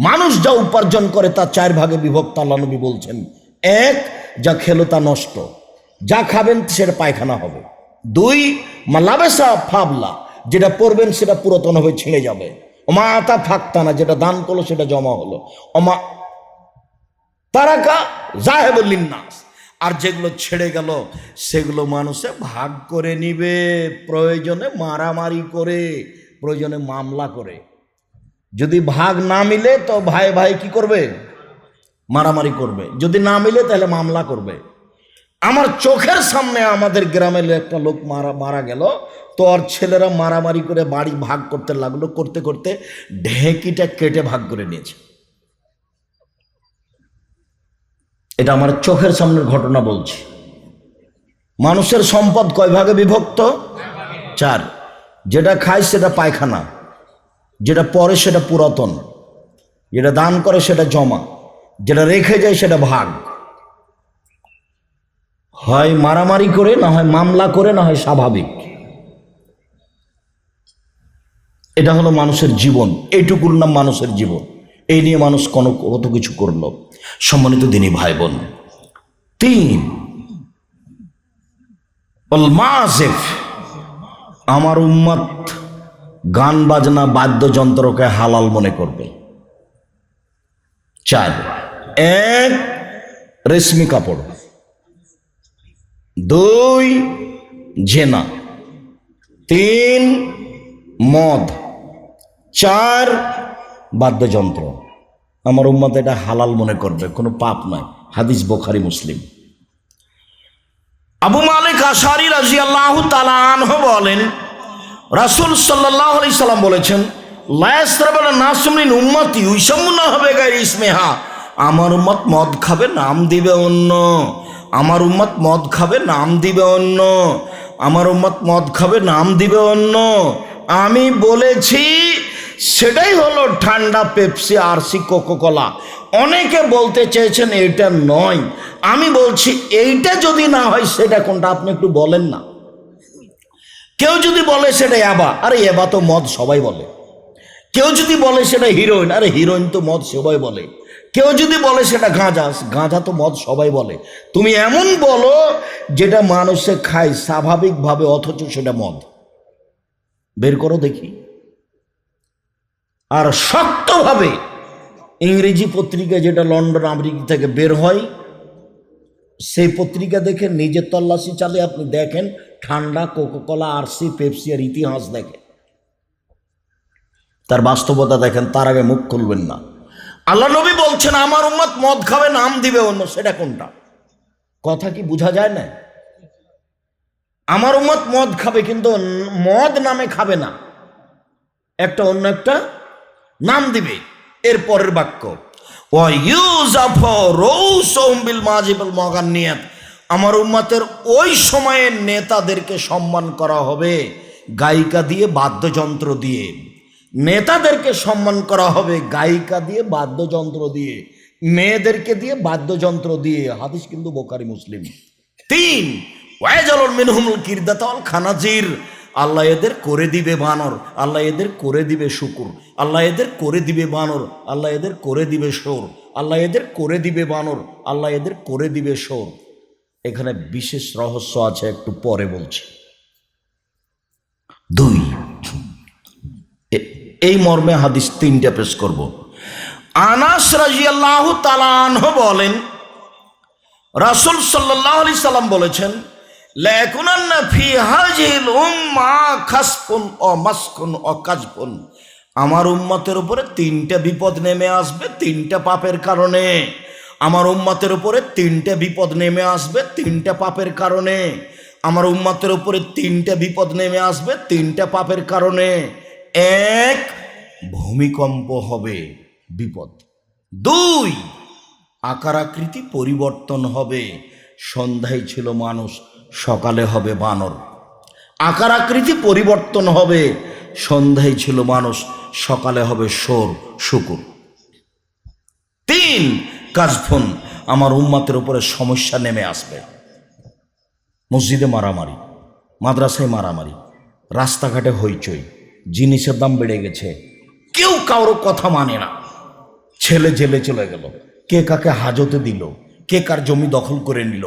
মানুষ যা উপার্জন করে তা চার ভাগে বিভক্ত আল্লাহ নবী বলছেন। এক, যা খেলো তা নষ্ট। যা খাবেন সেটা পায়খানা হবে। দুই মালাবেসা ফাবলা, যেটা পরবেন সেটা পুরাতন হয়ে ছিঁড়ে যাবে। অমা আতা ফাঁকতানা, যেটা দান করল সেটা জমা হলো। অমা তারাকা জাহেবুল্লিন নাস আর যেগুলো ছেড়ে গেল, সেগুলো মানুষে ভাগ করে নিবে, প্রয়োজনে মারামারি করে, প্রয়োজনে মামলা করে। যদি ভাগ না মিলে, তো ভাই ভাই কি করবে? মারামারি করবে। যদি না মিলে, তাহলে মামলা করবে। আমার চোখের সামনে আমাদের গ্রামের একটা লোক মারা মারা গেল। তো ওর ছেলেরা মারামারি করে বাড়ি ভাগ করতে লাগল। করতে করতে ঢেঁকিটা কেটে ভাগ করে নিয়েছে। এটা আমার চোখের সামনের ঘটনা বলছি। মানুষের সম্পদ কয় ভাগে বিভক্ত? চার। যেটা খায় সেটা পায়খানা। যেটা পরে সেটা পুরাতন, যেটা দান করে সেটা জমা, যেটা রেখে যায় সেটা ভাগ। হয় মারামারি করে, না হয় মামলা করে, না হয় স্বাভাবিক। এটা হলো মানুষের জীবন, এইটুকুর নাম মানুষের জীবন। এই নিয়ে মানুষ কোনো কত কিছু করল। সম্মানিত দিনই ভাই বোন তিন আমার উম্মত গান বাজনা বাদ্যযন্ত্রকে হালাল মনে করবে। চার, এক, রেশমি কাপড়। দুই, জেনা। তিন, মদ। চার, বাদ্যযন্ত্র। আমার উম্মত এটা হালাল মনে করবে, কোনো পাপ নয়। হাদিস বোখারি মুসলিম। আবু মালিক আশারি রাজি আল্লাহ তালাহ বলেন রাসুল সাল্লাহ আলি সাল্লাম বলেছেন লায়াসরাবাল নাসমিন উম্মতি উইসম্মুনা হবে গায়ে ইসমেহা। আমার উম্মত মদ খাবে, নাম দিবে অন্য। আমার উম্মত মদ খাবে, নাম দিবে অন্য। আমার উম্মত মদ খাবে, নাম দিবে অন্য। আমি বলেছি, সেটাই হলো ঠান্ডা পেপসি, আরসি, কোকোকলা। অনেকে বলতে চেয়েছেন, এটা নয়। আমি বলছি, এইটা যদি না হয়, সেটা কোনটা? আপনি একটু বলেন না। কেউ যদি বলে সেটা এবা আরে এবা তো মদ সবাই বলে। কেউ যদি বলে সেটা হিরোইন, আরে হিরোইন তো মদ সবাই বলে। কেউ যদি বলে সেটা গাঁজা গাঁজা তো মদ সবাই বলে। তুমি এমন বলো, যেটা মানুষে খায় স্বাভাবিকভাবে, অথচ সেটা মদ। বের করো দেখি। আর শক্তভাবে ইংরেজি পত্রিকা যেটা লন্ডন, আমেরিকা থেকে বের হয়, সেই পত্রিকা দেখে নিজের তল্লাশি চালে আপনি দেখেন ঠান্ডা কোকোকলা, আরসি, পেপসি আর ইতিহাস দেখে। তার বাস্তবতা দেখেন, তার আগে মুখ খুলবেন না। আল্লাহ নবী বলছেন, আমার উম্মত মদ খাবে, নাম দিবে অন্য, সেটা কোনটা? কথা কি বোঝা যায় না? আমার উম্মত মদ খাবে, কিন্তু মদ নামে খাবে না। একটা অন্য একটা নাম দিবে, এর পরের বাক্য ও ইউজ অফ রৌসবিল মাজিবুল মগান্নিয়াত। আমার উম্মাতের ওই সময়ে নেতাদেরকে সম্মান করা হবে, গায়িকা দিয়ে বাদ্যযন্ত্র দিয়ে। নেতাদেরকে সম্মান করা হবে, গায়িকা দিয়ে বাদ্যযন্ত্র দিয়ে। মেয়েদেরকে দিয়ে বাদ্যযন্ত্র দিয়ে। হাদিস কিন্তু বোকারি মুসলিম। তিন ওয়াইজালুল মিনহুমুল কিরদাতাল খানাজির। আল্লাহ এদের করে দিবে বানর, আল্লাহ এদের করে দিবে শুকুর, আল্লাহ এদের করে দিবে বানর, আল্লাহ এদের করে দিবে সোর আল্লাহ এদের করে দিবে বানর, আল্লাহ এদের করে দিবে সোর এখানে বিশেষ রহস্য আছে, একটু পরে বলছি। দুই। এই মর্মে হাদিস তিনটা পেশ করব। আনাস রাজিয়াল্লাহ তালানহ বলেন, রাসুল সাল্লাহ আলি সাল্লাম বলেছেন ফি ও কাজফুন। আমার উম্মতের উপরে তিনটা বিপদ নেমে আসবে, তিনটা পাপের কারণে। আমার উম্মাতের উপরে তিনটে বিপদ নেমে আসবে, তিনটে পাপের কারণে। আমার উম্মতের উপরে তিনটে বিপদ নেমে আসবে, তিনটে পাপের কারণে। এক, ভূমিকম্প হবে, বিপদ। দুই, আকার আকৃতি পরিবর্তন হবে, সন্ধ্যায় ছিল মানুষ, সকালে হবে বানর। আকার আকৃতি পরিবর্তন হবে, সন্ধ্যায় ছিল মানুষ, সকালে হবে সোর শুকুর। তিন কাজফুন আমার উম্মাতের উপরে সমস্যা নেমে আসবে। মসজিদে মারামারি, মাদ্রাসায় মারামারি, রাস্তাঘাটে হইচই, জিনিসের দাম বেড়ে গেছে। কেউ কারও কথা মানে না। ছেলে জেলে চলে গেল। কে কাকে হাজতে দিল, কে কার জমি দখল করে নিল।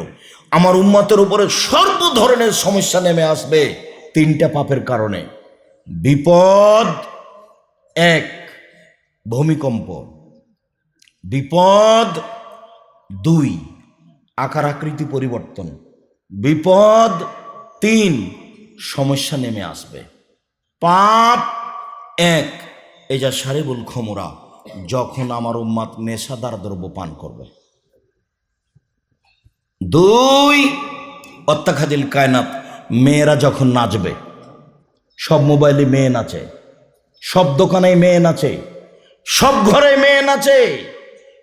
আমার উম্মতের উপরে সর্ব ধরনের সমস্যা নেমে আসবে তিনটা পাপের কারণে। বিপদ এক, ভূমিকম্প। বিপদ দুই আকার আকৃতি পরিবর্তন। বিপদ তিন, সমস্যা নেমে আসবে। পাপ এক যা সারিবুল খমরা, যখন আমার উম্মাদ নেশাদার দ্রব্য পান করবে। দুই, অত্যাখাদিল কায়নাত, মেয়েরা যখন নাচবে, সব মোবাইলে মেয়ে নাচে, সব দোকানে মেয়ে নাচে, সব ঘরে মেয়ে নাচে।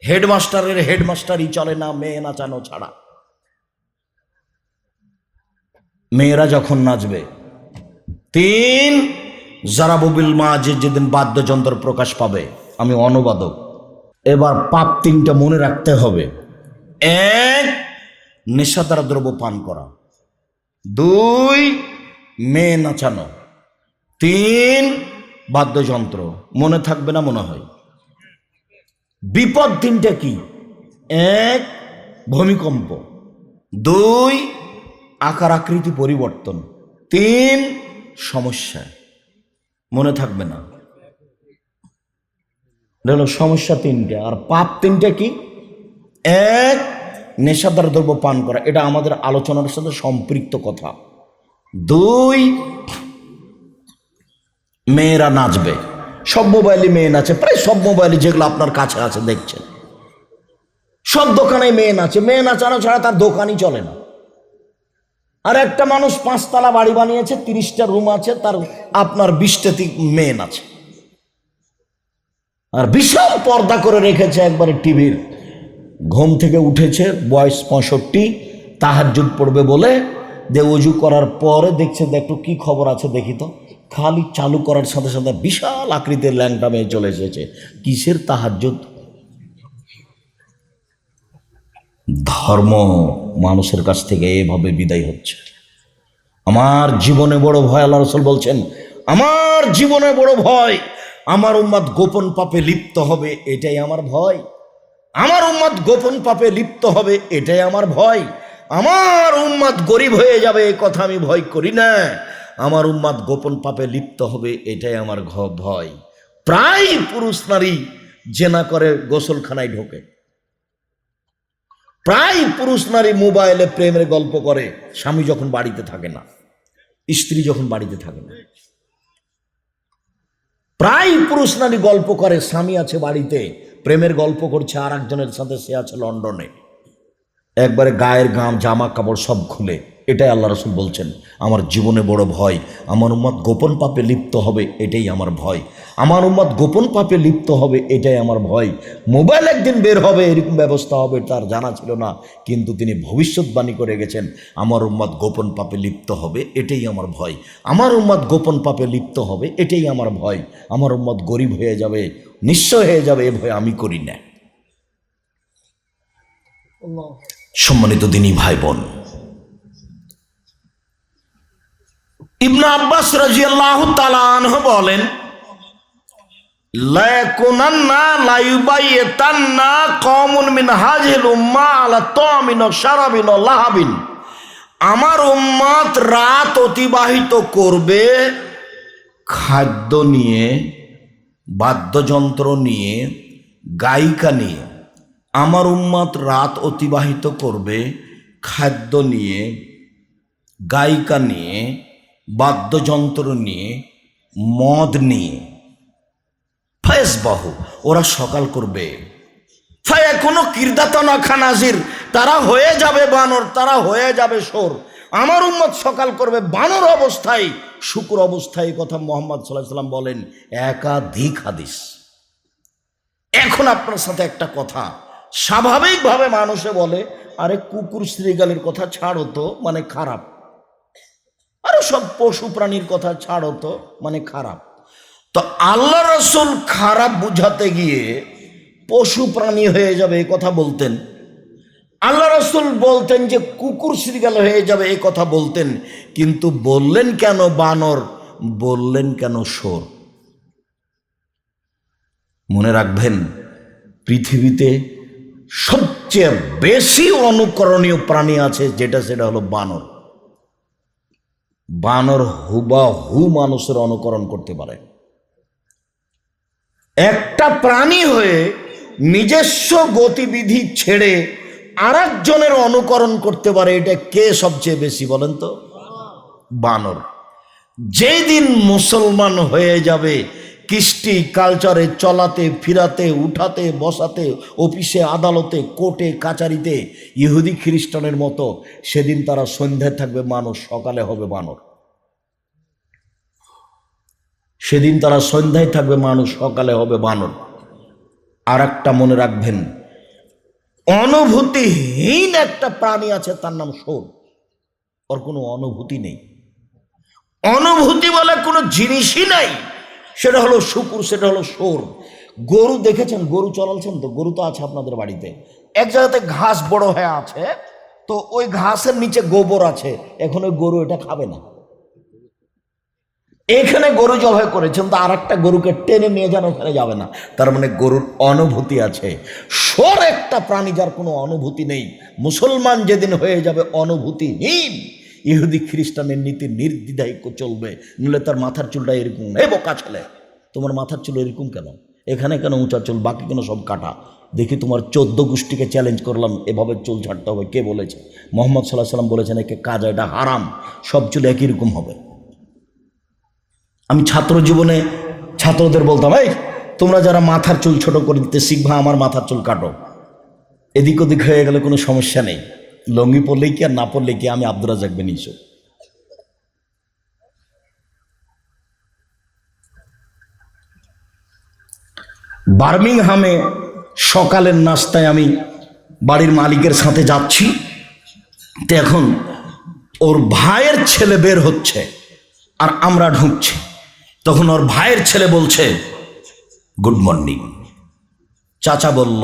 হেডমাস্টারের হেডমাস্টারই চলে না, মেয়ে নাচানো ছাড়া। মেয়েরা যখন নাচবে, তিন জারাবুবিল মা যে যেদিন বাদ্যযন্ত্র প্রকাশ পাবে, আমি অনুবাদক। এবার পাপ তিনটা মনে রাখতে হবে। এক নেশাদার দ্রব্য পান করা। দুই, মেয়ে নাচানো তিন, বাদ্যযন্ত্র। মনে থাকবে না, মনে হয়। বিপদ তিনটা কি? এক, ভূমিকম্প। দুই আকার আকৃতি পরিবর্তন। তিন, সমস্যা। মনে থাকবে না। হলো সমস্যা তিনটে। আর পাপ তিনটে কি? এক, নেশাদার দ্রব্য পান করা। এটা আমাদের আলোচনার সাথে সম্পৃক্ত কথা। দুই, মেয়েরা নাচবে। সব মোবাইলে মেয়ে নাচে, প্রায় সব মোবাইলে যেগুলো আপনার কাছে আছে দেখছেন। সব দোকানে মেয়ে নাচে, মেয়ে নাচানো ছাড়া তার দোকানই চলে না। আর একটা মানুষ পাঁচতলা বাড়ি বানিয়েছে, তিরিশটা রুম আছে, তার আপনার বিশটা মেয়ে নাচে। আর বিশাল পর্দা করে রেখেছে একবারে টিভির। ঘুম থেকে উঠেছে, বয়স পঁয়ষট্টি তাহাজুদ পড়বে বলে যে অজু করার পরে দেখছে একটু কি খবর আছে দেখি তো। খালি চালু করার সাথে সাথে বিশাল আকৃতির ল্যাংটা মেয়ে চলে এসেছে। কিসের তাহাজুদ ধর্ম মানুষের কাছ থেকে এভাবে বিদায় হচ্ছে। আমার জীবনে বড় ভয়, আল্লাহ রসুল বলছেন, আমার জীবনে বড় ভয়, আমার উম্মাদ গোপন পাপে লিপ্ত হবে, এটাই আমার ভয়। আমার উম্মাদ গোপন পাপে লিপ্ত হবে, এটাই আমার ভয়। আমার উম্মাদ গরিব হয়ে যাবে, এ কথা আমি ভয় করি না। আমার উম্মাদ গোপন পাপে লিপ্ত হবে, এটাই আমার ভয়। প্রায় পুরুষ নারী জেনা করে, গোসলখানায় ঢোকে। প্রায় পুরুষ নারী মোবাইলে প্রেমের গল্প করে, স্বামী যখন বাড়িতে থাকে না, স্ত্রী যখন বাড়িতে থাকে না। প্রায় পুরুষ নারী গল্প করে, স্বামী আছে বাড়িতে, প্রেমের গল্প করছে আর একজনের সাথে সে আছে লন্ডনে। একবারে গায়ের গাম, জামা কাপড় সব খুলে। এটাই আল্লাহ রসুল বলছেন আমার জীবনে বড় ভয় আমার উম্মত গোপন পাপে লিপ্ত হবে এটাই আমার ভয়। আমার উম্মত গোপন পাপে লিপ্ত হবে এটাই আমার ভয়। মোবাইল একদিন বের হবে এরকম ব্যবস্থা হবে তার জানা ছিল না। কিন্তু তিনি ভবিষ্যৎবাণী করে গেছেন আমার উম্মত গোপন পাপে লিপ্ত হবে এটাই আমার ভয়। আমার উম্মত গোপন পাপে লিপ্ত হবে এটাই আমার ভয়। আমার উম্মত গরিব হয়ে যাবে নিশ্চয় হয়ে যাবে এ ভয় আমি করি না। সম্মানিত দিনী ভাই বোন ইবনা আব্বাস রাজিয়াল্লাহ তালানহ বলেন আমার উম্মত রাত অতিবাহিত করবে, খাদ্য নিয়ে, বাদ্যযন্ত্র নিয়ে, গায়িকা নিয়ে। আমার উম্মত রাত অতিবাহিত করবে, খাদ্য নিয়ে, গায়িকা নিয়ে বাদ্যযন্ত্র নিয়ে, মদ নিয়ে। ফয়েস বাহু, ওরা সকাল করবে। ফায়া কোনো কীর্দাতনা খানাজির, তারা হয়ে যাবে বানর, তারা হয়ে যাবে সোর আমার উম্মত সকাল করবে বানর অবস্থায়, শুকুর অবস্থায় কথা মোহাম্মদ সাল্লাহ বলেন, একাধিক হাদিস। এখন আপনার সাথে একটা কথা, স্বাভাবিকভাবে মানুষে বলে, আরে কুকুর, শ্রীগালের কথা ছাড়ো তো মানে খারাপ। আরও সব পশু প্রাণীর কথা ছাড়ো তো মানে খারাপ। তো আল্লাহ রসুল খারাপ বুঝাতে গিয়ে পশু প্রাণী হয়ে যাবে এই কথা বলতেন। আল্লাহ রসুল বলতেন যে কুকুর শ্রীগাল হয়ে যাবে এই কথা বলতেন, কিন্তু বললেন কেন বানর? বললেন কেন সোর মনে রাখবেন, পৃথিবীতে সবচেয়ে বেশি অনুকরণীয় প্রাণী আছে যেটা, সেটা হলো বানর। বানর হুবা হু মানুষের অনুকরণ করতে পারে। একটা প্রাণী হয়ে নিজস্ব গতিবিধি ছেড়ে আর একজনের অনুকরণ করতে পারে, এটা কে সবচেয়ে বেশি বলেন তো? বানর। যেদিন মুসলমান হয়ে যাবে কৃষ্টি কালচারে চলাতে, ফিরাতে, উঠাতে, বসাতে, অফিসে, আদালতে, কোর্টে, কাচারিতে, ইহুদি খ্রিস্টানের মতো, সেদিন তারা সন্ধ্যায় থাকবে মানুষ সকালে হবে বানর। সেদিন তারা সন্ধ্যায় থাকবে মানুষ সকালে হবে বানর। আর একটা মনে রাখবেন, অনুভূতিহীন একটা প্রাণী আছে, তার নাম সোর ওর কোনো অনুভূতি নেই। অনুভূতি বলে কোনো জিনিসই নাই। সেটা হলো শুকুর, সেটা হলো সোর গরু দেখেছেন? গরু চলালছেন তো? গরু তো আছে আপনাদের বাড়িতে। এক জায়গাতে ঘাস বড় হয়ে আছে, তো ওই ঘাসের নিচে গোবর আছে। এখন ওই গরু এটা খাবে না। এখানে গরু জবাই করেছেন, তো আর একটা গরুকে টেনে নিয়ে যান, ওখানে যাবে না। তার মানে গরুর অনুভূতি আছে। সর একটা প্রাণী যার কোনো অনুভূতি নেই। মুসলমান যেদিন হয়ে যাবে অনুভূতিহীন। ইহুদি খ্রিস্টানের নীতি নির্দ্বিধায় চলবে। নইলে তার মাথার চুলটা এরকম। এ বোকা ছেলে, তোমার মাথার চুল এরকম কেন? এখানে কেন উঁচা চুল? বাকি কেন সব কাটা? দেখি তোমার চোদ্দ গোষ্ঠীকে চ্যালেঞ্জ করলাম, এভাবে চুল ছাড়তে হবে। কে বলেছে? মোহাম্মদ সাল্লাহ সাল্লাম বলেছেন, একে কাজ এটা হারাম। সব চুল একই রকম হবে। আমি ছাত্র জীবনে ছাত্রদের বলতাম, এই, তোমরা যারা মাথার চুল ছোট করে দিতে শিখবা, আমার মাথার চুল কাটো। এদিক ওদিক হয়ে গেলে কোনো সমস্যা নেই। লঙ্গি পরলেই কি আর না পরলেই কি আমি আব্দুল রাজাক বেনিয়েছো বার্মিংহামে সকালের নাস্তায় আমি বাড়ির মালিকের সাথে যাচ্ছি। তো এখন ওর ভাইয়ের ছেলে বের হচ্ছে আর আমরা ঢুকছি। তখন ওর ভাইয়ের ছেলে বলছে, গুড মর্নিং। চাচা বলল,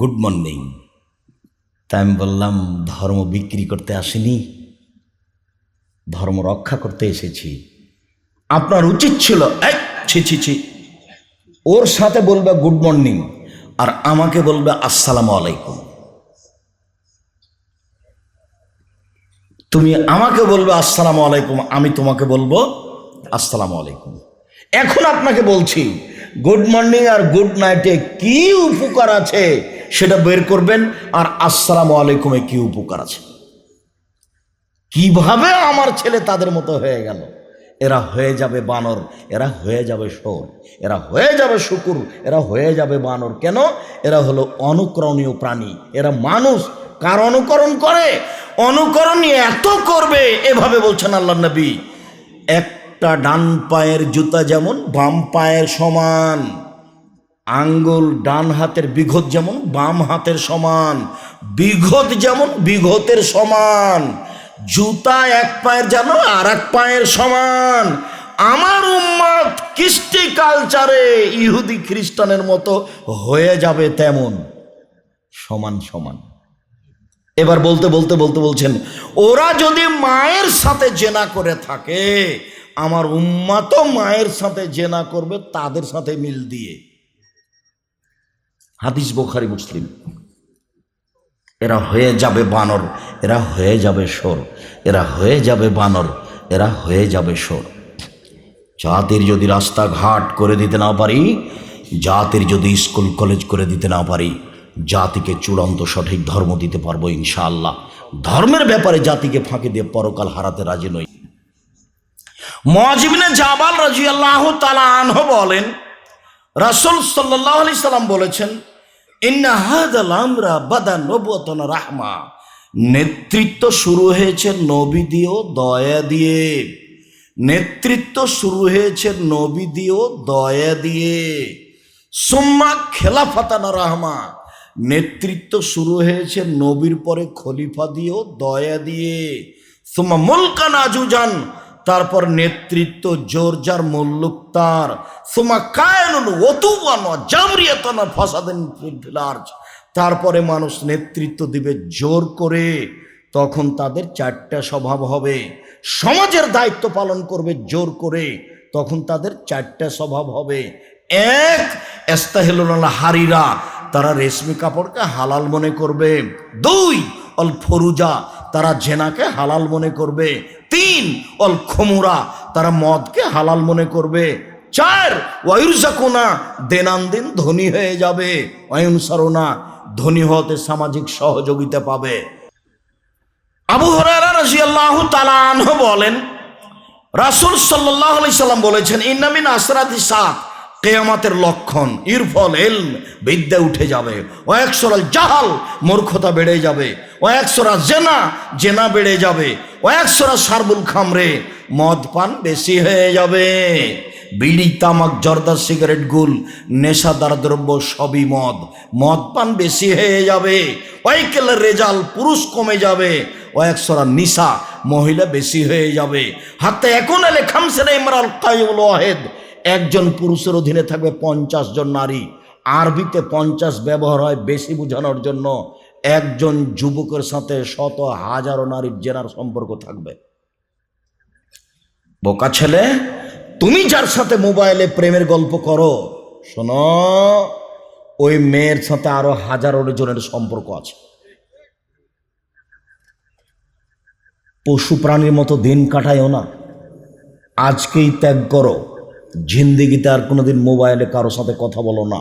গুড মর্নিং। তাই আমি বললাম, ধর্ম বিক্রি করতে আসিনি, ধর্ম রক্ষা করতে এসেছি। আপনার উচিত ছিল, এই, ছি ছি ছি, ওর সাথে বলবে গুড মর্নিং আর আমাকে বলবে আসসালামু আলাইকুম। তুমি আমাকে বলবে আসসালামু আলাইকুম, আমি তোমাকে বলব আসসালামু আলাইকুম। এখন আপনাকে বলছি গুড মর্নিং আর গুড নাইটে কি উপকার আছে? সেটা বের করবেন, আর আসসালামু আলাইকুমে কি উপকার আছে? কীভাবে আমার ছেলে তাদের মতো হয়ে গেল? এরা হয়ে যাবে বানর, এরা হয়ে যাবে সোর এরা হয়ে যাবে শুকুর, এরা হয়ে যাবে বানর। কেন? এরা হলো অনুকরণীয় প্রাণী, এরা মানুষ। কার অনুকরণ করে? অনুকরণ এত করবে, এভাবে বলছেন আল্লাহ নবী। একটা ডান পায়ের জুতা যেমন, বাম পায়ের সমান। আঙ্গুল ডান হাতের বিঘত যেমন, বাম হাতের সমান। বিঘত যেমন, বিঘতের সমান। জুতা এক পায়ের যেন আর এক পায়ের সমান। আমার উম্মত কৃষ্টি কালচারে ইহুদি খ্রিস্টানের মতো হয়ে যাবে তেমন। সমান সমান। এবার বলতে বলতে বলতে বলছেন, ওরা যদি মায়ের সাথে জেনা করে থাকে, আমার উম্মা তো মায়ের সাথে জেনা করবে, তাদের সাথে মিল দিয়ে। হাদিস বোখারি, মুসলিম। এরা হয়ে যাবে বানর, এরা হয়ে যাবে সোর এরা হয়ে যাবে বানর, এরা হয়ে যাবে সোর জাতির যদি রাস্তাঘাট করে দিতে না পারি, জাতির যদি স্কুল, কলেজ করে দিতে না পারি, জাতিকে চূড়ান্ত সঠিক ধর্ম দিতে পারব ইনশাআল্লাহ। ধর্মের ব্যাপারে জাতিকে ফাঁকি দিয়ে পরকাল হারাতে রাজি নই। মজিবিনে জাবাল রাজি আল্লাহ তালা আনহ বলেন, রাসুল সাল্লাহ আলি সাল্লাম বলেছেন রাহমা। নেতৃত্ব শুরু হয়েছে নবী দিয়েও দয়া দিয়ে। নেতৃত্ব শুরু হয়েছে নবী দিয়েও দয়া দিয়ে। সুম্মা খেলাফাতানা রাহমা। নেতৃত্ব শুরু হয়েছে নবীর পরে খলিফা দিয়েও দয়া দিয়ে। সুম্মা মুলকান আজুজান তারপর নেতৃত্ব জোরজার মল্লুক তার। সুমা ফিলার্জ তারপরে মানুষ নেতৃত্ব দিবে জোর করে, তখন তাদের চারটা স্বভাব হবে। সমাজের দায়িত্ব পালন করবে জোর করে, তখন তাদের চারটা স্বভাব হবে। এক এস্তাহেলুল হারিরা, তারা রেশমি কাপড়কে হালাল মনে করবে। দুই, অল ফরুজা, তারা জেনাকে হালাল মনে করবে। তিন অল খমুরা, তারা মদকে হালাল মনে করবে। চার ওয়ুরজাকুনা দেনান দিন ধনী হয়ে যাবে। অয়ুনসারোনা ধনী হতে সামাজিক সহযোগিতা পাবে। আবু হরারা বলেন, রাসুল সাল্লাহ সাল্লাম বলেছেন ইনামিন আসরাদি সাত। কেয়ামাতের লক্ষণ, ইরফল এলম বিদ্যা উঠে যাবে। ও একশোরা জাহাল, মূর্খতা বেড়ে যাবে। ও একশোরা জেনা জেনা বেড়ে যাবে। ও একশোরা সারবুল খামরে, মদ পান বেশি হয়ে যাবে। বিড়ি, তামাক, জর্দা, সিগারেট, গুল, নেশাদার দ্রব্য সবই মদ। মদ পান বেশি হয়ে যাবে। ওয়াইকেলের রেজাল পুরুষ কমে যাবে। ও একশোরা নিশা মহিলা বেশি হয়ে যাবে। হাতে এখন এলে খামসেনা ইমরাল কাইমুল ওয়াহেদ। একজন পুরুষের অধীনে থাকবে পঞ্চাশ জন নারী। আরবিতে পঞ্চাশ ব্যবহার হয় বেশি বোঝানোর জন্য। একজন যুবকের সাথে শত হাজারো নারীর জেনার সম্পর্ক থাকবে। বোকা ছেলে, তুমি যার সাথে মোবাইলে প্রেমের গল্প করো, শোনো, ওই মেয়ের সাথে আরও হাজারো জনের সম্পর্ক আছে। পশু প্রাণীর মতো দিন কাটায়ও না। আজকেই ত্যাগ করো। জিন্দিগিতে আর কোনোদিন মোবাইলে কারও সাথে কথা বলো না।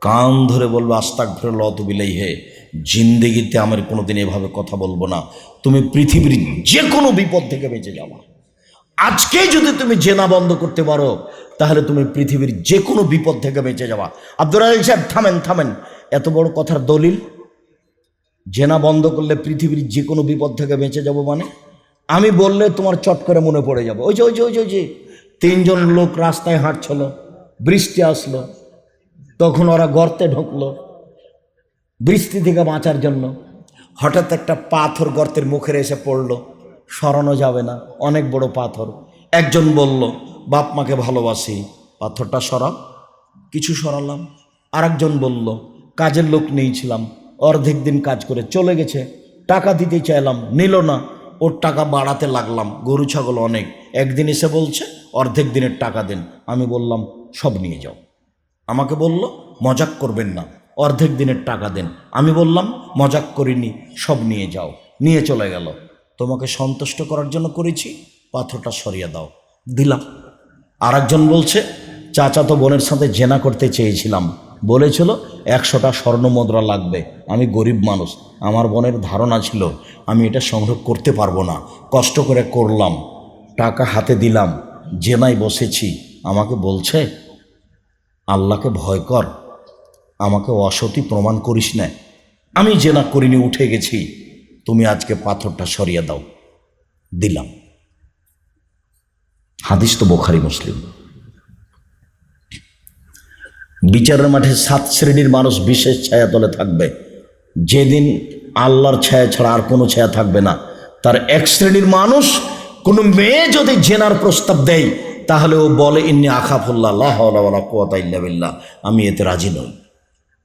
কান ধরে বলব আস্তাক ফেরে লত বিলাই হে, জিন্দিগিতে আমার কোনোদিন এভাবে কথা বলব না। তুমি পৃথিবীর যে কোনো বিপদ থেকে বেঁচে যাওয়া আজকেই যদি তুমি জেনা বন্ধ করতে পারো, তাহলে তুমি পৃথিবীর যে কোনো বিপদ থেকে বেঁচে যাওয়া আব্দুল রাজাক সাহেব, থামেন থামেন। এত বড় কথার দলিল? জেনা বন্ধ করলে পৃথিবীর যে কোনো বিপদ থেকে বেঁচে যাব মানে? আমি বললে তোমার চট করে মনে পড়ে যাবে। ওই যে ওই যে ওই যে ওই যে। তিনজন লোক রাস্তায় হাঁটছিল, বৃষ্টি আসলো, তখন ওরা গর্তে ঢুকলো, বৃষ্টি থেকে বাঁচার জন্য। হঠাৎ একটা পাথর গর্তের মুখের এসে পড়ল, সরানো যাবে না, অনেক বড় পাথর। একজন বলল, বাপ মাকে ভালোবাসি, পাথরটা সরাও। কিছু সরালাম। আরেকজন বলল, কাজের লোক নিয়েছিলাম, অর্ধেক দিন কাজ করে চলে গেছে, টাকা দিতে চাইলাম, নিল না। ওর টাকা বাড়াতে লাগলাম, গরু, ছাগল অনেক। একদিন এসে বলছে অর্ধেক দিনের টাকা দেন। আমি বললাম, সব নিয়ে যাও। আমাকে বলল, মজাক করবেন না, অর্ধেক দিনের টাকা দেন। আমি বললাম, মজাক করিনি, সব নিয়ে যাও। নিয়ে চলে গেল। তোমাকে সন্তুষ্ট করার জন্য করেছি, পাথরটা সরিয়ে দাও। দিলাম। আর একজন বলছে চাচাতো বোনের সাথে জেনা করতে চেয়েছিলাম। বলেছিল, একশোটা স্বর্ণ মুদ্রা লাগবে, আমি গরিব মানুষ, আমার বোনের ধারণা ছিল, আমি এটা সংগ্রহ করতে পারব না, কষ্ট করে করলাম, টাকা হাতে দিলাম। জেনায় বসেছি, আমাকে বলছে, আল্লাহকে ভয় কর, আমাকে অসতী প্রমাণ করিস না। আমি জেনা করিনি, উঠে গেছি। তুমি আজকে পাথরটা সরিয়ে দাও। দিলাম। হাদিস তো বোখারি মুসলিম। বিচারের মাঠে সাত শ্রেণির মানুষ বিশেষ ছায়া তলে থাকবে। যেদিন আল্লাহর ছায়া ছাড়া আর কোনো ছায়া থাকবে না। তার এক শ্রেণির মানুষ কোনো মেয়ে যদি জেনার প্রস্তাব দেয়, তাহলে ও বলে, ইন্নি আখাফুল্লাহ আল্লাহ আমি এতে রাজি নই।